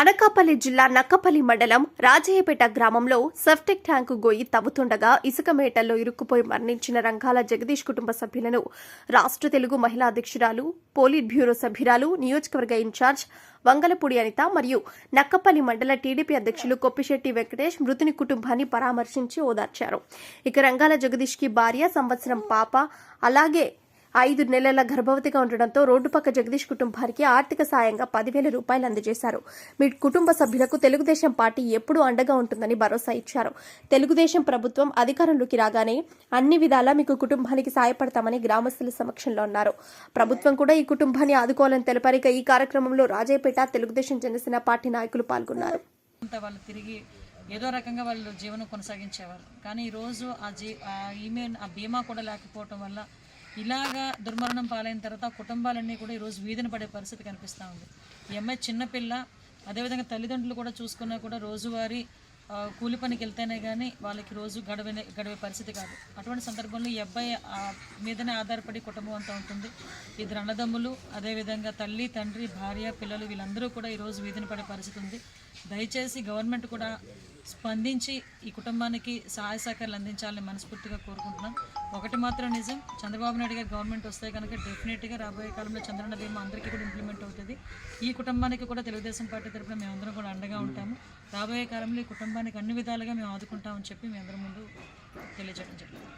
అనకాపల్లి జిల్లా నక్కపల్లి మండలం రాజయ్యపేట గ్రామంలో సెప్టిక్ ట్యాంకు గోయి తవ్వుతుండగా ఇసుక మేటల్లో ఇరుక్కుపోయి మరణించిన రంగాల జగదీష్ కుటుంబ సభ్యులను రాష్ట్ర తెలుగు మహిళా అధ్యక్షురాలు పోలిట్ బ్యూరో సభ్యురాలు నియోజకవర్గ ఇన్ఛార్జ్ వంగలపూడి అనిత మరియు నక్కపల్లి మండల టీడీపీ అధ్యక్షులు కొప్పిశెట్టి వెంకటేష్ మృతుని కుటుంబాన్ని పరామర్శించి ఓదార్చారు. ఇక రంగాల జగదీష్కి భార్య సంవత్సరం పాప అలాగే ఐదు నెలల గర్భవతిగా ఉండడంతో రోడ్డు పక్క జగదీష్ కుటుంబానికి ఆర్థిక సాయంగా పదివేల రూపాయలు అందజేశారు. మీ కుటుంబ సభ్యులకు తెలుగుదేశం పార్టీ ఎప్పుడూ అండగా ఉంటుందని భరోసా ఇచ్చారు. తెలుగుదేశం ప్రభుత్వం అధికారంలోకి రాగానే అన్ని విధాలా మీకు కుటుంబానికి సాయపడతామని గ్రామస్తుల సమక్షంలో అన్నారు. ప్రభుత్వం కూడా ఈ కుటుంబాన్ని ఆదుకోవాలని తెలిపారు. ఈ కార్యక్రమంలో రాజయ్యపేట తెలుగుదేశం జనసేన పార్టీ నాయకులు పాల్గొన్నారు. వాళ్ళు తిరిగి ఏదో రకంగా వాళ్ళు జీవనం కొనసాగించేవారు. కానీ ఈరోజు ఆ జీ ఆ ఈమెయిల్ ఆ బీమా కూడా లేకపోవటం వల్ల ఇలాగా దుర్మరణం పాలైన తర్వాత కుటుంబాలన్నీ కూడా ఈరోజు వీధిన పడే పరిస్థితి కనిపిస్తూ ఉంది. ఈ అమ్మాయి చిన్నపిల్ల అదేవిధంగా తల్లిదండ్రులు కూడా చూసుకున్నా కూడా రోజువారీ కూలి పనికి వెళ్తేనే కానీ వాళ్ళకి రోజు గడవనే గడవే పరిస్థితి కాదు. అటువంటి సందర్భంలో ఈ అబ్బాయి మీదనే ఆధారపడి కుటుంబం అంతా ఉంటుంది. ఇద్దరు అన్నదమ్ములు అదేవిధంగా తల్లి తండ్రి భార్య పిల్లలు వీళ్ళందరూ కూడా ఈరోజు వీధిన పడే పరిస్థితి ఉంది. దయచేసి గవర్నమెంట్ కూడా స్పందించి ఈ కుటుంబానికి సహాయ సహకారాలు అందించాలని మనస్ఫూర్తిగా కోరుకుంటున్నాం. ఒకటి మాత్రం నిజం చంద్రబాబు నాయుడు గారు గవర్నమెంట్ వస్తే కనుక డెఫినెట్గా రాబోయే కాలంలో చంద్రన్న బీమా అందరికీ కూడా ఇంప్లిమెంట్ అవుతుంది. ఈ కుటుంబానికి కూడా తెలుగుదేశం పార్టీ తరఫున మేమందరం కూడా అండగా ఉంటాము. రాబోయే కాలంలో ఈ కుటుంబానికి అన్ని విధాలుగా మేము ఆదుకుంటామని చెప్పి మీ అందరి ముందు తెలియజేయడం జరిగింది.